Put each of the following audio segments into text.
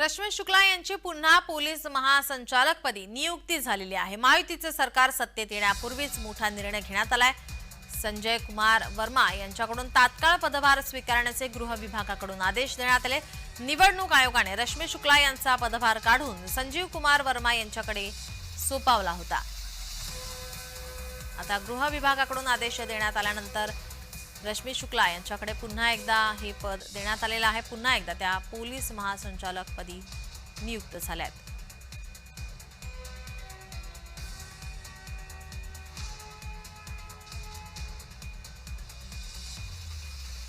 रश्मी शुक्ला यांची पुन्हा पोलीस महासंचालकपदी नियुक्ती झालेली आहे. महायुतीचे सरकार सत्तेत येण्यापूर्वीच मोठा निर्णय घेण्यात आलाय. संजय कुमार वर्मा यांच्याकडून तात्काळ पदभार स्वीकारण्याचे गृह विभागाकडून आदेश देण्यात आले. निवडणूक आयोगाने रश्मी शुक्ला यांचा पदभार काढून संजीव कुमार वर्मा यांच्याकडे सोपावला होता. आता गृह विभागाकडून आदेश देण्यात आल्यानंतर रश्मी शुक्ला यांच्याकडे पुन्हा एकदा हे पद देण्यात आलेलं आहे. पुन्हा एकदा त्या पोलीस महासंचालकपदी नियुक्त झाल्यात.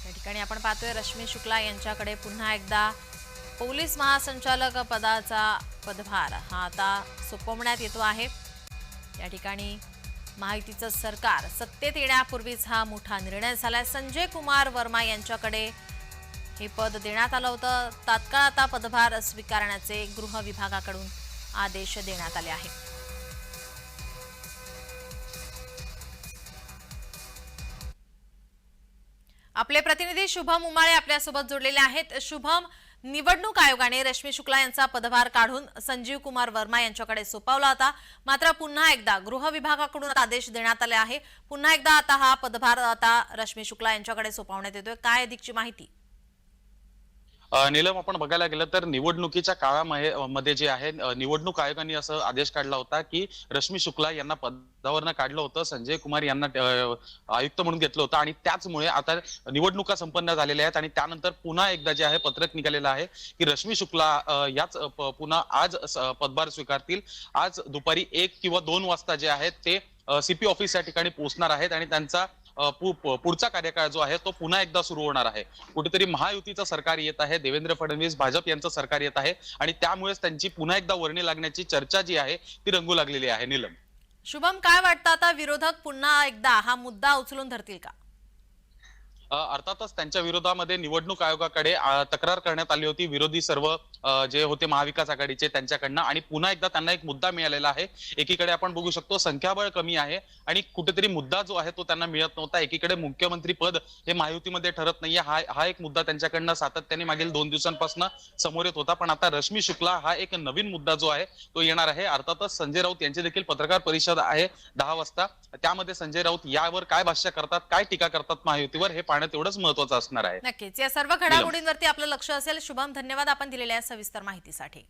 या ठिकाणी आपण पाहतोय रश्मी शुक्ला यांच्याकडे पुन्हा एकदा पोलीस महासंचालक पदाचा पदभार हा आता सोपवण्यात येतो आहे. या ठिकाणी माहितीचं सरकार सत्तेत येण्यापूर्वीच हा मोठा निर्णय झालाय. संजय कुमार वर्मा यांच्याकडे हे पद देण्यात आलं होतं. तात्काळ आता पदभार स्वीकारण्याचे गृह विभागाकडून आदेश देण्यात आले आहेत. आपले प्रतिनिधी शुभम उमाळे आपल्यासोबत जोडलेले आहेत. शुभम निवडणूक आयोगाने रश्मी शुक्ला यांचा पदभार काढून संजीव कुमार वर्मा यांच्याकडे सोपवला होता. मात्र पुन्हा एकदा गृह विभागाकडून आदेश देण्यात आले आहे. पुन्हा एकदा आता हा पदभार आता रश्मी शुक्ला यांच्याकडे सोपवण्यात येतोय. काय अधिकची माहिती? नीलम आपण बघायला गेलं तर निवडणुकीच्या काळामध्ये मध्ये जे आहे निवडणूक आयोगाने असं आदेश काढला होता की रश्मी शुक्ला यांना पदावरनं काढलं होतं संजय कुमार यांना आयुक्त म्हणून घेतलं होतं आणि त्याचमुळे आता निवडणुका संपन्न झालेल्या आहेत आणि त्यानंतर पुन्हा एकदा जे आहे पत्रक निघालेलं आहे की रश्मी शुक्ला याच पुन्हा आज पदभार स्वीकारतील. आज दुपारी एक किंवा दोन वाजता जे आहेत ते सीपी ऑफिस या ठिकाणी पोहोचणार आहेत आणि त्यांचा पुढचा कार्यकाळ जो आहे तो पुन्हा एकदा सुरू होणार आहे. कुठेतरी महायुतीचं सरकार येत आहे देवेंद्र फडणवीस भाजप यांचं सरकार येत आहे आणि त्यामुळेच त्यांची पुन्हा एकदा वर्णी लागण्याची चर्चा जी आहे ती रंगू लागलेली आहे. नीलम. शुभम काय वाटतं आता विरोधक पुन्हा एकदा हा मुद्दा उचलून धरतील का? अर्थातच त्यांच्या विरोधामध्ये निवडणूक आयोगाकडे तक्रार करण्यात आली होती. विरोधी सर्व जे होते महाविकास आघाडीचे त्यांच्याकडनं. आणि पुन्हा एकदा त्यांना एक मुद्दा मिळालेला आहे. एकीकडे आपण बघू शकतो संख्याबळ कमी आहे आणि कुठेतरी मुद्दा जो आहे तो त्यांना मिळत नव्हता. एकीकडे मुख्यमंत्री पद हे महायुतीमध्ये ठरत नाहीये. हा हा एक मुद्दा त्यांच्याकडनं सातत्याने मागील दोन दिवसांपासून समोर येत होता. पण आता रश्मी शुक्ला हा एक नवीन मुद्दा जो आहे तो येणार आहे. अर्थातच संजय राऊत यांची देखील पत्रकार परिषद आहे दहा वाजता. त्यामध्ये संजय राऊत यावर काय भाष्य करतात काय टीका करतात महायुतीवर हे पाहणं तेवढंच महत्वाचं असणार आहे. नक्कीच. या सर्व घडामोडींवरती आपलं लक्ष असेल. शुभम धन्यवाद आपण दिलेल्या सविस्तर माहितीसाठी.